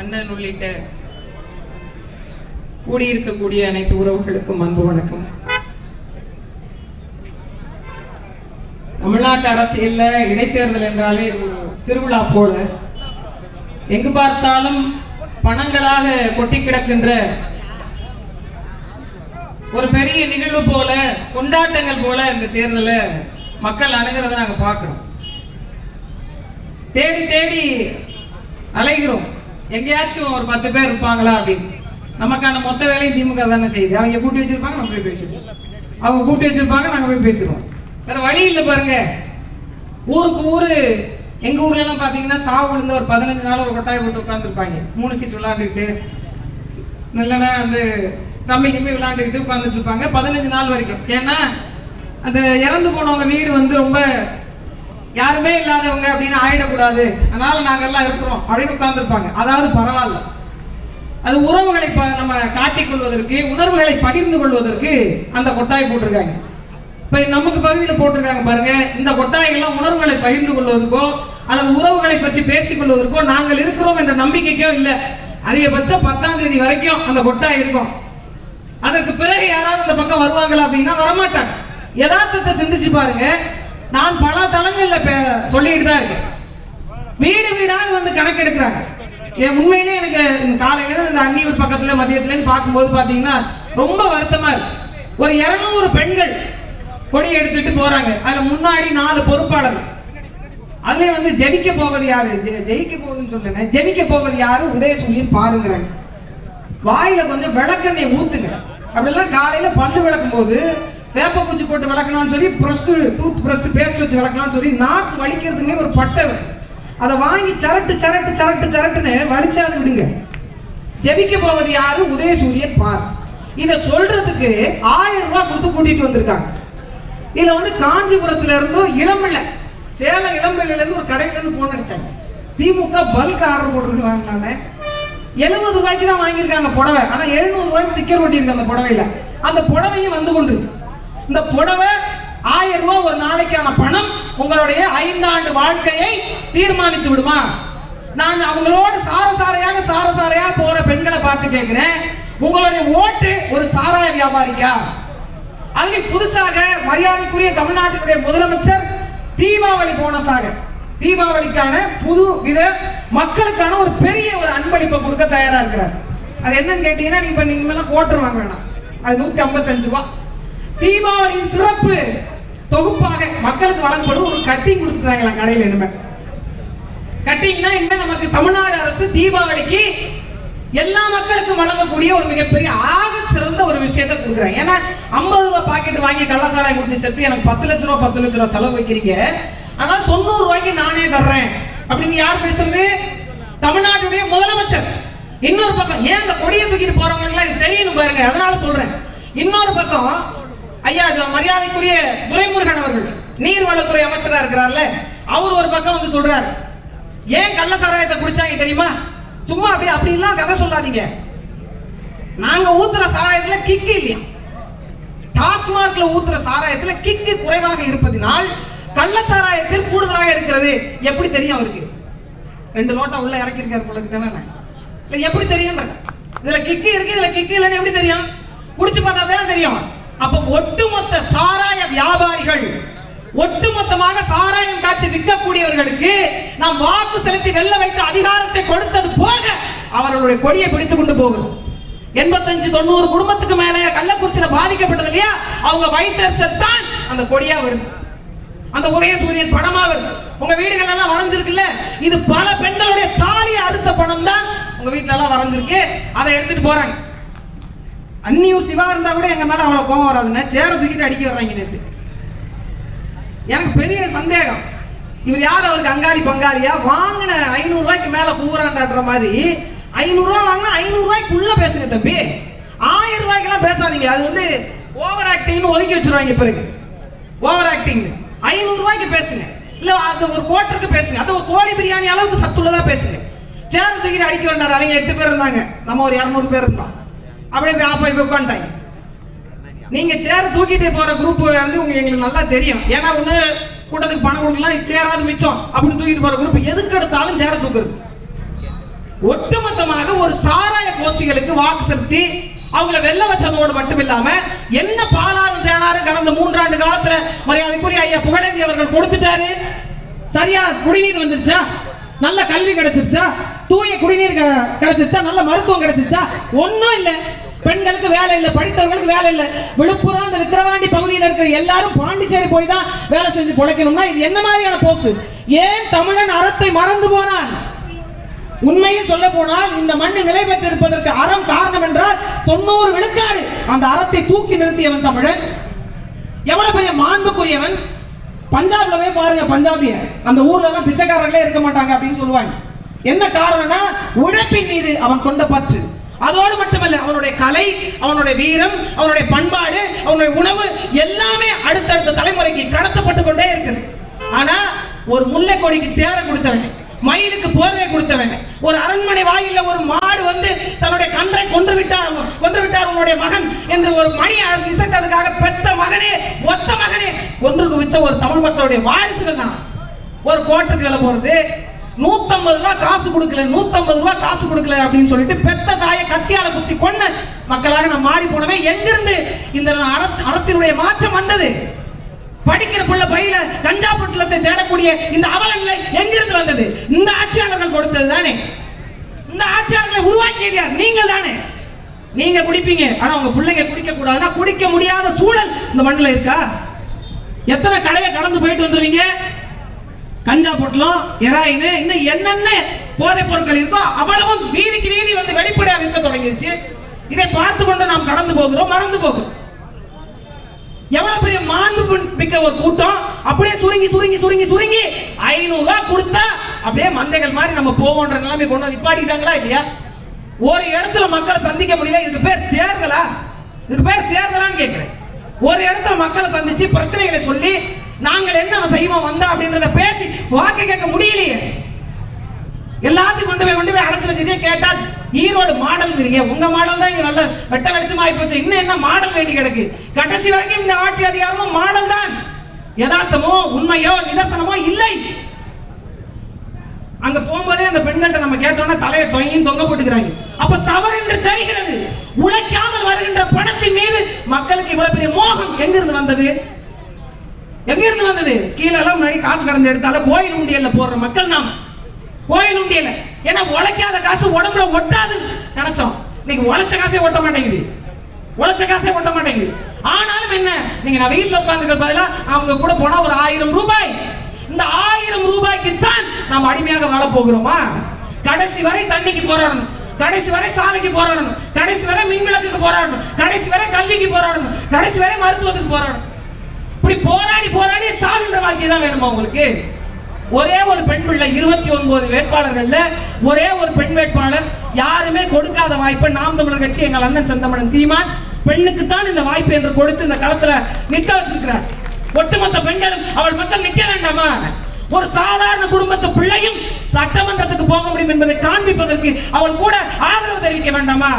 அண்ணன் உள்ளிட்ட கூடியிருக்கக்கூடிய அனைத்து உறவுகளுக்கும் அன்பு வணக்கம். தமிழ்நாட்டு அரசியல்ல இடைத்தேர்தல் என்றாலே ஒரு திருவிழா போல. எங்கு பார்த்தாலும் பணங்களாக கொட்டி கிடக்கின்ற ஒரு பெரிய நிகழ்வு போல கொண்டாட்டங்கள் போல இந்த தேர்தலை மக்கள் அணுகிறத நாங்கள் பார்க்குறோம். தேடி தேடி அலைகிறோம். எங்கேயாச்சும் ஒரு பத்து பேர் இருப்பாங்களா அப்படின்னு நமக்கான மொத்த வேலையும் திமுக தானே செய்யுது. அவங்க கூட்டி வச்சிருப்பாங்க நம்ம போய் பேசுவோம் அவங்க கூட்டி வச்சிருப்பாங்க நாங்க போய் பேசிடுவோம். வேற வழி இல்லை பாருங்க. ஊருக்கு ஊரு எங்க ஊர்ல எல்லாம் பாத்தீங்கன்னா சாவு விழுந்து ஒரு பதினஞ்சு நாள் ஒரு கொட்டாய் போட்டு உட்காந்துருப்பாங்க மூணு சீட் விளாண்டுக்கிட்டு இல்லைன்னா வந்து ரம்மி விளாண்டுக்கிட்டு விளையாண்டுக்கிட்டு உட்காந்துட்டு இருப்பாங்க. பதினஞ்சு நாள் வரைக்கும். ஏன்னா அந்த இறந்து போனவங்க வீடு வந்து ரொம்ப யாருமே இல்லாதவங்க அப்படின்னு ஆயிடக்கூடாது. அதனால நாங்கெல்லாம் இருக்கிறோம். அப்படின்னு உட்கார்ந்துருப்பாங்க. அதாவது பரவாயில்ல. அது உறவுகளை ப- நம்ம காட்டிக் கொள்வதற்கு உணர்வுகளை பகிர்ந்து கொள்வதற்கு அந்த கொட்டாய் போட்டிருக்காங்க. இப்ப நமக்கு பகுதியில் போட்டிருக்காங்க பாருங்க. இந்த கொட்டாய்கள்லாம் உணர்வுகளை பகிர்ந்து கொள்வதற்கோ அல்லது உறவுகளை பற்றி பேசிக் கொள்வதற்கோ நாங்கள் இருக்கிறோம் என்ற நம்பிக்கைக்கோ இல்லை. அதிகபட்சம் பத்தாம் தேதி வரைக்கும் அந்த கொட்டாய் இருக்கும். அதற்கு பிறகு யாராவது அந்த பக்கம் வருவாங்களா அப்படின்னா வரமாட்டாங்க. யதார்த்தத்தை சிந்திச்சு பாருங்க. நான் பல தளங்கள்ல சொல்லிட்டு தான் இருக்கேன். வீடு வீடாக வந்து கணக்கெடுக்கிறாங்க. என் உண்மையிலே எனக்கு காலையில இந்த அன்னியூர் பக்கத்துல மதியத்துல பார்க்கும்போது பாத்தீங்கன்னா ரொம்ப வருத்தமா இருக்கு. ஒரு இருநூறு பெண்கள் கொடி எடுத்துட்டு போறாங்க. அதுல முன்னாடி நாலு பொறுப்பாளர்கள். அதுல வந்து ஜெபிக்க போவது யாரு? ஜெ- ஜெயிக்க போகுதுன்னு சொல்லுங்க ஜெபிக்க போவது யாரு? உதயசூரியன் பாருங்கிறாங்க வாயில கொஞ்சம் விளக்கெண்ணெய் ஊத்துங்க. அப்படிலாம் காலையில பல்லு விளக்கும் போது வேப்ப குச்சி போட்டு விளக்கலாம்னு சொல்லி ப்ரெஸ் டூத் ப்ரெஸ் பேஸ்ட் வச்சு விளக்கலாம்னு சொல்லி நாக்கு வலிக்கிறதுக்குன்னே ஒரு பட்டை அதை வாங்கி சரட்டு சரட்டு சரட்டு சரட்டுன்னு வலிச்சாது விடுங்க. ஜெபிக்க போவது யாரு? உதயசூரியன் பார். இத சொல்றதுக்கு ஆயிரம் ரூபாய் கொடுத்து கூட்டிட்டு வந்திருக்காங்க. இதுல வந்து காஞ்சிபுரத்துல இருந்தும் இளம்பிள்ளை சேலம் இளம்பிள்ளையில இருந்து ஒரு கடையில இருந்து போன் அடிச்சாங்க. திமுக பல்க் ஆர்டர் போட்டுருக்காங்க எழுபது ரூபாய்க்கு தான் வாங்கியிருக்காங்க புடவை. ஆனா எழுநூறு ரூபாய் ஸ்டிக்கர் ஒட்டியிருக்கு அந்த புடவையில. அந்த புடவையும் வந்து கொண்டு இந்த புடவை ஆயிரம் ரூபாய் ஒரு நாளைக்கான பணம் உங்களுடைய ஐந்தாண்டு வாழ்க்கையை தீர்மானித்து விடுமா? நான் அவங்களோடு சாரசாரையாக சாரசாரையாக போற பெண்களை பார்த்து கேட்கிறேன். உங்களுடைய ஓட்டு ஒரு சாராய வியாபாரிக்கா? அதுலயும் புதுசாக மரியாதைக்குரிய தமிழ்நாட்டினுடைய முதலமைச்சர் தீபாவளி போனஸாக தீபாவளிக்கான புது வித மக்களுக்கான ஒரு பெரிய ஒரு அன்பளிப்பை கொடுக்க தயாரா இருக்கிறார். அது என்னன்னு கேட்டீங்கன்னா நீங்க இப்ப நீங்க மேல கோட்டர் வாங்க வேணாம் அது நூத்தி ஐம்பத்தஞ்சு ரூபா தீபாவளியின் சிறப்பு தொகுப்பாக மக்களுக்கு வழங்கப்படும் ஒரு கட்டிங் கொடுத்துருக்காங்களா கடையில் இனிமே. கட்டிங்னா இனிமே நமக்கு தமிழ்நாடு அரசு தீபாவளிக்கு எல்லா மக்களுக்கும் வழங்கக்கூடிய ஒரு மிகப்பெரிய ஆக சிறந்த ஒரு விஷயத்தை கொடுக்குறேன் ஏன்னா ஐம்பது ரூபாய் பாக்கெட் வாங்கி கள்ளசாராயம் குடிச்சு செத்து எனக்கு பத்து லட்ச ரூபா பத்து லட்ச ரூபா செலவு வைக்கிறீங்க. ஆனால் தொண்ணூறு ரூபாய்க்கு நானே தர்றேன். அப்படின்னு யார் பேசுறது? தமிழ்நாட்டுடைய முதலமைச்சர். இன்னொரு பக்கம் ஏன் இந்த கொடியை தூக்கிட்டு போறவங்களுக்கு இது தெரியணும் பாருங்க. அதனால சொல்றேன். இன்னொரு பக்கம் ஐயா இது மரியாதைக்குரிய துரைமுருகன் அவர்கள் நீர்வளத்துறை அமைச்சரா இருக்கிறார்ல அவர் ஒரு பக்கம் வந்து சொல்றாரு ஏன் கள்ள சாராயத்தை குடிச்சாங்க தெரியுமா? சும்மா அப்படியே அப்படிலாம் கதை சொல்லாதீங்க. நாங்க ஊத்துற சாராயத்துல கிக்கு இல்லையா? டாஸ்மாக்ல ஊத்துற சாராயத்துல கிக்கு குறைவாக இருப்பதினால் கள்ளச்சாராயத்தில் கூடுதலாக இருக்கிறது. எப்படி தெரியும் அவருக்கு? ரெண்டு லோட்டா உள்ள இறக்கி இருக்காரு போல தானே? இல்ல எப்படி தெரியும் இதுல கிக்கு இருக்கு இதுல கிக்கு இல்லைன்னு எப்படி தெரியும்? குடிச்சு பார்த்தா தானே தெரியும். அப்ப ஒட்டுமொத்த சாராய வியாபாரிகள் ஒட்டுமொத்தமாக சாராயம் காட்சி விற்கக்கூடியவர்களுக்கு நாம் வாக்கு செலுத்தி வெல்ல வைத்த அதிகாரத்தை கொடுத்தது போக அவர்களுடைய கொடியை பிடித்துக் கொண்டு போகிறோம். எண்பத்தஞ்சு தொண்ணூறு குடும்பத்துக்கு மேல கள்ளக்குறிச்சியில பாதிக்கப்பட்டது இல்லையா? அவங்க வயிற்றுச்சல் தான் அந்த கொடியா வருது. அந்த உதயசூரியன் படமா வருது. உங்க வீடுகள் எல்லாம் வரைஞ்சிருக்குல்ல? இது பல பெண்களுடைய தாலியை அறுத்த படம் தான் உங்க வீட்டுல எல்லாம் வரைஞ்சிருக்கு. அதை எடுத்துட்டு போறாங்க. அன்னியூர் சிவா இருந்தா கூட எங்க மேல அவ்வளவு கோபம் வராதுன்னு சேர தூக்கிட்டு அடிக்க வர்றாங்க நேத்து. எனக்கு பெரிய சந்தேகம். இவர் யார்? அவருக்கு அங்காளி பங்காளியா? வாங்கின ஐநூறு ரூபாய்க்கு மேல கூறாண்டாடுற மாதிரி ஐநூறு வாங்கினா ஐநூறு ரூபாய்க்குள்ள பேசுங்க தம்பி. ஆயிரம் ரூபாய்க்கெல்லாம் பேசாதீங்க. அது வந்து ஓவர் ஆக்டிங்னு ஒதுக்கி வச்சிருவாங்க பிறகு ஓவர் ஆக்டிங். ஐநூறு ரூபாய்க்கு பேசுங்க. இல்ல அது ஒரு கோட்டருக்கு பேசுங்க. அது ஒரு கோழி பிரியாணி அளவுக்கு சத்துள்ளதா பேசுங்க. சேர் தூக்கிட்டு அடிக்க வேண்டாரு அவங்க எட்டு பேர் இருந்தாங்க. நம்ம ஒரு இரநூறு பேர் இருந்தோம் அப்படியே போய் போய் உட்காந்துட்டாங்க நீங்க சேர் தூக்கிட்டு போற குரூப் வந்து உங்களுக்கு எங்களுக்கு நல்லா தெரியும். ஏன்னா ஒண்ணு கூட்டத்துக்கு பணம் கொடுக்கலாம் சேராது மிச்சம் அப்படின்னு தூக்கிட்டு போற குரூப் எதுக்கு எடுத்தாலும் சேர தூக்குறது. ஒட்டுமொத்தமாக ஒரு சாராய கோஷ்டிகளுக்கு வாக்கு செலுத்தி அவங்கள வெள்ள வச்சதோடு மட்டும் இல்லாம என்ன பாலாறு தேனாறு கடந்த மூன்றாண்டு காலத்துல மரியாதைக்குரிய ஐயா புகழேந்தி அவர்கள் கொடுத்துட்டாரு. சரியா? குடிநீர் வந்துருச்சா? நல்ல கல்வி கிடைச்சிருச்சா? தூய குடிநீர் க- கிடைச்சிருச்சா? நல்ல மருத்துவம் கிடைச்சிருச்சா? ஒன்றும் இல்லை. பெண்களுக்கு வேலை இல்லை படித்தவர்களுக்கு வேலை இல்லை. விழுப்புரம் அந்த விக்கிரவாண்டி பகுதியில் இருக்கிற எல்லாரும் பாண்டிச்சேரி போய் தான் வேலை செஞ்சு பிழைக்கணும்னா இது என்ன மாதிரியான போக்கு? ஏன் தமிழன் அறத்தை மறந்து போனான் உண்மையில் சொல்ல போனால் இந்த மண்ணு நிலை பெற்றிருப்பதற்கு அறம் காரணம் என்றால் தொண்ணூறு விழுக்காடு அந்த அறத்தை தூக்கி நிறுத்தியவன் தமிழன். எவ்வளவு பெரிய மாண்புக்குரியவன்? பஞ்சாப்ல போய் பாருங்க பஞ்சாபிய. அந்த ஊர்ல எல்லாம் பிச்சைக்காரர்களே இருக்க மாட்டாங்க அப்படின்னு சொல்லுவாங்க. என்ன காரணம்னா உழைப்பின் மீது அவன் கொண்ட பற்று. அதோடு மட்டுமல்ல அவனுடைய கலை அவனுடைய வீரம் அவனுடைய பண்பாடு அவனுடைய உணவு எல்லாமே அடுத்தடுத்த தலைமுறைக்கு கடத்தப்பட்டு கொண்டே இருக்குது. ஆனா ஒரு முல்லை கொடிக்கு தேர கொடுத்தவன் மயிலுக்கு போர்வை கொடுத்தவன் ஒரு அரண்மனை வாயில ஒரு மாடு வந்து தன்னுடைய கன்றை கொன்று விட்டார் கொன்று விட்டார் உன்னுடைய மகன் என்று ஒரு மணி இசைத்ததுக்காக பெத்த மகனே ஒத்த மகனே கொன்று குவிச்ச ஒரு தமிழ் மக்களுடைய வாரிசுகள் தான். ஒரு கோட்டுக்கு வேலை போறது. நூத்தம்பது ரூபா காசு கொடுக்கல நூத்தம்பது ரூபா காசு கொடுக்கல அப்படின்னு சொல்லிட்டு பெத்த தாயை கத்தியால குத்தி கொன்ன மக்களாக நான் மாறி போனவே எங்கிருந்து இந்த அறத்தினுடைய மாற்றம் வந்தது? படிக்கிற புள்ள பையில கஞ்சா பொட்டலத்தை தேடக்கூடிய இந்த அவல நிலை எங்கிருந்து வந்தது? இந்த ஆட்சியாளர்கள் கொடுத்தது தானே. இந்த ஆட்சியாளர்களை உருவாக்கியது யார்? நீங்கள் தானே. நீங்க குடிப்பீங்க. ஆனா உங்க பிள்ளைங்க குடிக்க கூடாதுன்னா குடிக்க முடியாத சூழல் இந்த மண்ணில் இருக்கா? எத்தனை கடையை கடந்து போயிட்டு வந்துருவீங்க? கஞ்சா பொட்டலம் எராயின் இன்னும் என்னென்ன போதைப் பொருட்கள் இருக்கோ அவ்வளவும் வீதிக்கு வீதி வந்து வெளிப்படையாக இருக்க தொடங்கிருச்சு. இதை பார்த்து கொண்டு நாம் கடந்து போகிறோம் மறந்து போகிறோம். எவ்வளவு பெரிய மாண்பு மிக்க ஒரு கூட்டம். அப்படியே சுருங்கி சுருங்கி சுருங்கி சுருங்கி ஐநூறு ரூபாய் கொடுத்தா அப்படியே மந்தைகள் மாதிரி நம்ம போவோன்ற நிலைமை கொண்டு வந்து நிப்பாட்டிட்டாங்களா இல்லையா? ஒரு இடத்துல மக்களை சந்திக்க முடியல. இதுக்கு பேர் தேர்தலா? இதுக்கு பேர் தேர்தலான்னு கேட்கிறேன். ஒரு இடத்துல மக்களை சந்திச்சு பிரச்சனைகளை சொல்லி நாங்கள் என்ன செய்வோம் வந்தா அப்படின்றத பேசி வாக்கு கேட்க முடியலையே. எல்லாத்தையும் கொண்டு போய் கொண்டு போய் அடைச்சு வச்சுட்டே கேட்டா ஈரோடு மாடல்ங்கிறீங்க உங்க மாடல் தான் இங்க நல்ல வெட்ட வெளிச்சமா போச்சு. இன்னும் என்ன மாடல் வேண்டி கிடக்கு? கடைசி வரைக்கும் இந்த ஆட்சி அதிகாரமும் மாடல் தான். யதார்த்தமோ உண்மையோ நிதர்சனமோ இல்லை. அங்க போகும்போதே அந்த பெண்கள்ட்ட நம்ம கேட்டோம்னா தலையை தொங்கியும் தொங்க போட்டுக்கிறாங்க. அப்ப தவறு என்று தெரிகிறது. உழைக்காமல் வருகின்ற பணத்தின் மீது மக்களுக்கு இவ்வளவு பெரிய மோகம் எங்கிருந்து வந்தது? எங்க இருந்து வந்தது? கீழே எல்லாம் முன்னாடி காசு கடந்து எடுத்தாலும் கோயில் உண்டியல்ல போடுற மக்கள் நாம். கோயில் உண்டியல ஏன்னா உழைக்காத காசு உடம்புல ஒட்டாது நினைச்சோம். இன்னைக்கு உழைச்ச காசே ஒட்ட மாட்டேங்குது. உழைச்ச காசே ஒட்ட மாட்டேங்குது. ஆனாலும் என்ன? நீங்க நான் வீட்டுல உட்காந்துக்கிற பதிலா அவங்க கூட போனா ஒரு ஆயிரம் ரூபாய். இந்த ஆயிரம் ரூபாய்க்கு தான் நாம் அடிமையாக வாழ போகிறோமா? கடைசி வரை தண்ணிக்கு போராடணும். கடைசி வரை சாலைக்கு போராடணும். கடைசி வரை மின் விளக்குக்கு போராடணும். கடைசி வரை கல்விக்கு போராடணும். கடைசி வரை மருத்துவத்துக்கு போராடணும். இப்படி போராடி போராடி சாகின்ற வாழ்க்கை தான் வேணுமா உங்களுக்கு? ஒரே ஒரு பெண் பிள்ளை இருபத்தி ஒன்பது வேட்பாளர்கள்ல ஒரே ஒரு பெண் வேட்பாளர் யாருமே கொடுக்காத வாய்ப்பை நாம் தமிழர் கட்சி எங்கள் அண்ணன் செந்தமணன் சீமான் பெண்ணுக்கு தான் இந்த வாய்ப்பு என்று கொடுத்து இந்த களத்துல நிற்க வச்சிருக்கிறார். ஒட்டுமொத்த பெண்களும் அவள் பக்கம் நிற்க வேண்டாமா? ஒரு சாதாரண குடும்பத்து பிள்ளையும் சட்டமன்றத்துக்கு போக முடியும் என்பதை காண்பிப்பதற்கு அவள் கூட ஆதரவு தெரிவிக்க வேண்டாமா?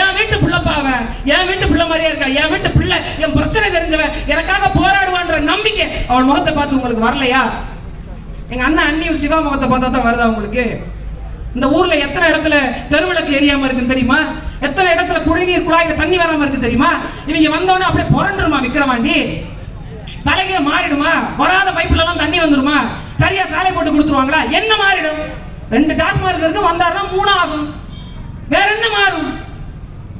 என் வீட்டு பிள்ளைப்பாவ என் வீட்டு பிள்ளை மாதிரியே இருக்கா? என் வீட்டு பிள்ளை என் பிரச்சனை தெரிஞ்சவன் எனக்காக போராடுவான்ற நம்பிக்கை. அவன் முகத்தை பார்த்து உங்களுக்கு வரலையா? எங்க அண்ணன் அண்ணியும் சிவா முகத்தை பார்த்தா தான் வருதா உங்களுக்கு? இந்த ஊர்ல எத்தனை இடத்துல தெருவிளக்கு எரியாம இருக்குன்னு தெரியுமா? எத்தனை இடத்துல குடிநீர் குழாயில தண்ணி வராம இருக்கு தெரியுமா? இவங்க வந்தோடனே அப்படியே புரண்டுருமா விக்கிரவாண்டி? தலைகீழ மாறிடுமா? வராத பைப்புல எல்லாம் தண்ணி வந்துருமா? சரியா சாலை போட்டு கொடுத்துருவாங்களா? என்ன மாறிடும்? ரெண்டு டாஸ்மார்க் இருக்கு வந்தாருன்னா மூணு ஆகும் வேற என்ன மாறும்?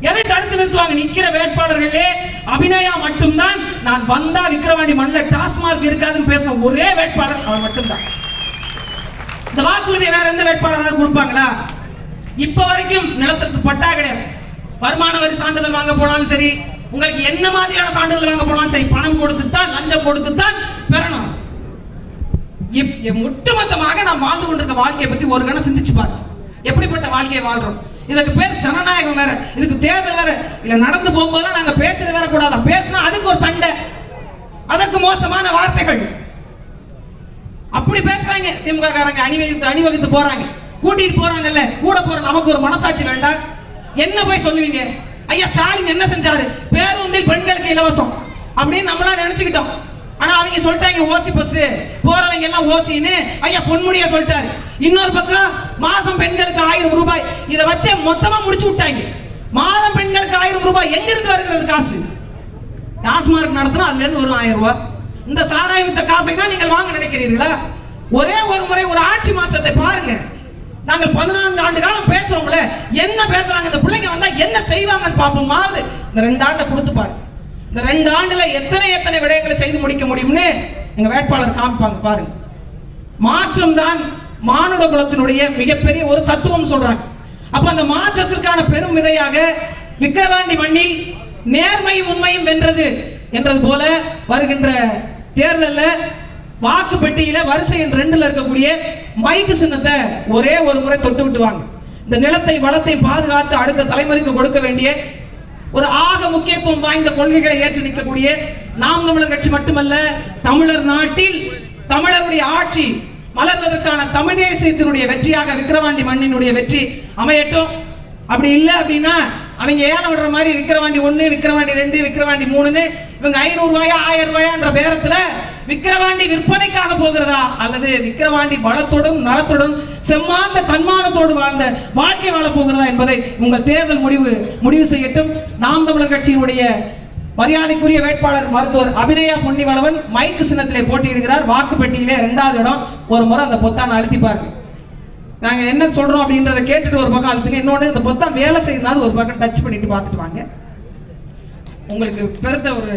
எதை தடுத்து நிறுத்துவாங்க? நிற்கிற வேட்பாளர்களே அபிநயா மட்டும்தான். நான் வந்தா விக்கிரவாண்டி மண்ணில் டாஸ்மார்க் இருக்காதுன்னு பேச ஒரே வேட்பாளர் அவர் மட்டும்தான். இந்த வாக்குறுதியை வேற எந்த வேட்பாளராக கொடுப்பாங்களா? இப்ப வரைக்கும் நிலத்திற்கு பட்டா கிடையாது. வருமான வரி சான்றிதழ் வாங்க போனாலும் சரி உங்களுக்கு என்ன மாதிரியான சான்றிதழ் வாங்க போனாலும் சரி பணம் கொடுத்துத்தான் லஞ்சம் கொடுத்துத்தான் பெறணும். ஒட்டுமொத்தமாக நாம் வாழ்ந்து கொண்டிருக்க வாழ்க்கையை பத்தி ஒரு கணம் சிந்திச்சு பாருங்க. எப்படிப்பட்ட வாழ்க்கையை வாழ்றோம்? இதுக்கு பேர் ஜனநாயகம் வேற. இதுக்கு தேர்தல் வேற. இல்ல நடந்து போகும்போதெல்லாம் நாங்க பேசுறது வேற கூடாதா? பேசினா அதுக்கு ஒரு சண்டை. அதற்கு மோசமான வார்த்தைகள். அப்படி பேசுறாங்க. திமுக காரங்க அணிவகுத்து அணிவகுத்து போறாங்க. கூட்டிட்டு போறாங்கல்ல. கூட போற நமக்கு ஒரு மனசாட்சி வேண்டாம். என்ன போய் சொல்லுவீங்க? ஐயா ஸ்டாலின் என்ன செஞ்சாரு? பேருந்தில் பெண்களுக்கு இலவசம். அப்படின்னு நம்மளா நினைச்சுக்கிட்டோம். ஆனா அவங்க சொல்லிட்டாங்க ஓசி பஸ் போறவங்க எல்லாம் ஓசின்னு ஐயா பொன்முடியா சொல்லிட்டாரு. இன்னொரு பக்கம் மாசம் பெண்களுக்கு ஆயிரம் ரூபாய். இதை வச்சு மொத்தமா முடிச்சு விட்டாங்க. மாதம் பெண்களுக்கு ஆயிரம் ரூபாய். எங்க இருந்து வருகிறது காசு? டாஸ்மார்க் நடத்தினா அதுல இருந்து ஒரு ஆயிரம் ரூபாய். இந்த சாராய வித்த காசை தான் நீங்கள் வாங்க நினைக்கிறீர்களா? ஒரே ஒரு முறை ஒரு ஆட்சி மாற்றத்தை பாருங்க. நாங்கள் பதினான்கு ஆண்டு காலம் பேசுறோம்ல. என்ன பேசுறாங்க? இந்த பிள்ளைங்க வந்தா என்ன செய்வாங்கன்னு பார்ப்போமாவது. இந்த ரெண்டு ஆண்டை கொடுத்து பாருங்க. இந்த ரெண்டு ஆண்டுல எத்தனை எத்தனை விடயங்களை செய்து முடிக்க முடியும்னு எங்க வேட்பாளர் காமிப்பாங்க பாருங்க. மாற்றம் தான் மானுட குலத்தினுடைய மிகப்பெரிய ஒரு தத்துவம் சொல்றாங்க. அப்ப அந்த மாற்றத்திற்கான பெரும் விதையாக விக்கிரவாண்டி மண்ணில் நேர்மையும் உண்மையும் வென்றது என்றது போல வருகின்ற தேர்தலில் வாக்கு பெட்டியில வரிசை ரெண்டுல இருக்கக்கூடிய மைக்கு சின்னத்தை ஒரே ஒரு முறை தொட்டு விட்டுவாங்க. இந்த நிலத்தை வளத்தை பாதுகாத்து அடுத்த தலைமுறைக்கு கொடுக்க வேண்டிய ஒரு ஆக முக்கியத்துவம் வாய்ந்த கொள்கைகளை ஏற்று நிற்கக்கூடிய நாம் தமிழர் கட்சி மட்டுமல்ல தமிழர் நாட்டில் தமிழருடைய ஆட்சி மலர்வதற்கான தமிழ் தேசியத்தினுடைய வெற்றியாக விக்கிரவாண்டி மண்ணினுடைய வெற்றி அமையட்டும். அப்படி இல்லை அப்படின்னா அவங்க ஏலம் விடுற மாதிரி விக்கிரவாண்டி ஒன்று விக்கிரவாண்டி ரெண்டு விக்கிரவாண்டி மூணுன்னு இவங்க ஐநூறு ரூபாயா ஆயிரம் ரூபாயான்ற பேரத்தில் விக்கிரவாண்டி விற்பனைக்காக போகிறதா? அல்லது விக்கிரவாண்டி வளத்துடன் நலத்துடன் செம்மாந்த தன்மானத்தோடு வாழ்ந்த வாழ்க்கை வாழ போகிறதா என்பதை உங்கள் தேர்தல் முடிவு முடிவு செய்யட்டும். நாம் தமிழர் கட்சியினுடைய மரியாதைக்குரிய வேட்பாளர் மருத்துவர் அபிநயா பொன்னிவளவன் மைக்கு சின்னத்திலே போட்டியிடுகிறார். வாக்குப்பெட்டியிலே ரெண்டாவது இடம். ஒரு முறை அந்த பொத்தானை அழுத்திப்பாருங்க நாங்கள் என்ன சொல்கிறோம் அப்படின்றத கேட்டுட்டு ஒரு பக்கம் அழுத்துங்க. இன்னொன்று இந்த பொத்தான் வேலை செய்யறது ஒரு பக்கம் டச் பண்ணிட்டு பார்த்துட்டு வாங்க. உங்களுக்கு பெருத்த ஒரு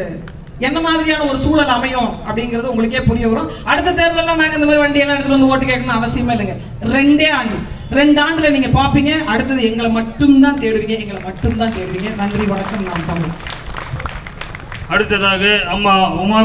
என்ன மாதிரியான ஒரு சூழல் அமையும் அப்படிங்கிறது உங்களுக்கே புரிய வரும். அடுத்த தேர்தலில் நாங்கள் இந்த மாதிரி வண்டியெல்லாம் எடுத்துகிட்டு வந்து ஓட்டு கேட்கணும் அவசியமே இல்லைங்க. ரெண்டே ஆண்டு ரெண்டு ஆண்டுல நீங்க பாப்பீங்க அடுத்தது எங்களை மட்டும்தான் தேடுவீங்க எங்களை மட்டும்தான் தேடுவீங்க. நன்றி வணக்கம் நான் தமிழ். அடுத்ததாக அம்மா உமா